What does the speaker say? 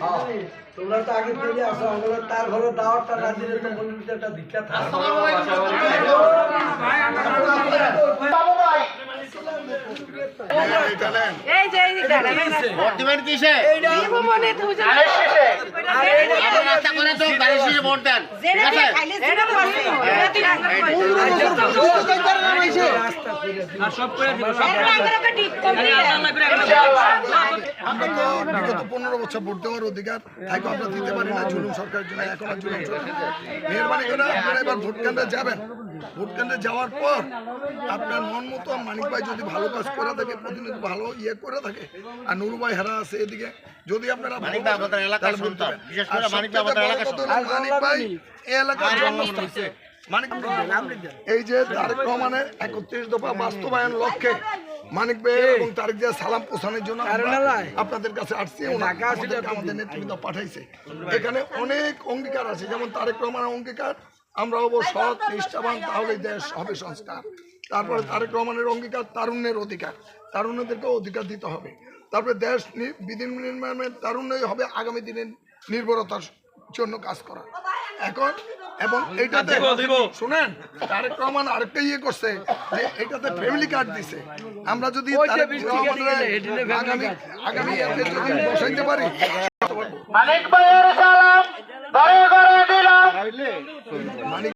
হ্যাঁ, তোমরা তো আগে থেকে আসো আমরা তার ঘরে দাওয়াতটা না দিলে তো মনে হচ্ছে একটা ভিক্ষা থাকে। এই পনেরো বছর ভোট দেওয়ার অধিকার এখন আমরা দিতে পারি না জুলুম সরকারের জন্য এখন আর জুলুম মেহরবানি করে আপনারা এবার ভোট কেন্দ্রে যাবেন। ভোট কেন্দ্রে যাওয়ার পর আপনার মন মতো মানিক ভাই যদি ভালো কাজ করে থাকে প্রতিনিধি ভালো ইয়ে করে থাকে আর নুরু ভাই হেরা আছে এদিকে যদি আপনারা মানিক ভাই আমাদের এলাকার সন্তান। বিশেষ করে মানিক ভাই আমাদের এলাকার কথা মানিক ভাই এই এলাকার জন্মস্থান। এই যে তারেক রহমানের একত্রিশ দফা বাস্তবায়ন লক্ষ্যে মানিক ভাই এবং তারেক জিয়া সালাম পৌঁছানোর জন্য আপনাদের কাছে আসছি আমাদের নেতৃত্ব পাঠাইছে। এখানে অনেক অঙ্গীকার আছে যেমন তারেক রহমানের অঙ্গীকার আমরা হব সৎ নিষ্ঠাবান তাহলে দেশ হবে সংস্কার। তারপরে তারেক রহমানের অঙ্গীকার তারুণ্যের অধিকার। তারুণ্যদেরকে অধিকার দিতে হবে। তারপরে দেশ বিধি নির্মাণের তারুণ্যই হবে আগামী দিনের নির্ভরতার জন্য কাজ করা। এখন এবং এইটাতে শুনেন তারেক রহমান আরেকটা ইয়ে করছে যে এটাতে ফ্যামিলি কার্ড দিছে। আমরা যদি আগামী আগামী যদি বসাইতে পারি। মানিক ভাইয়ের সালাম। ঘরে ঘরে দিলাম। মানিক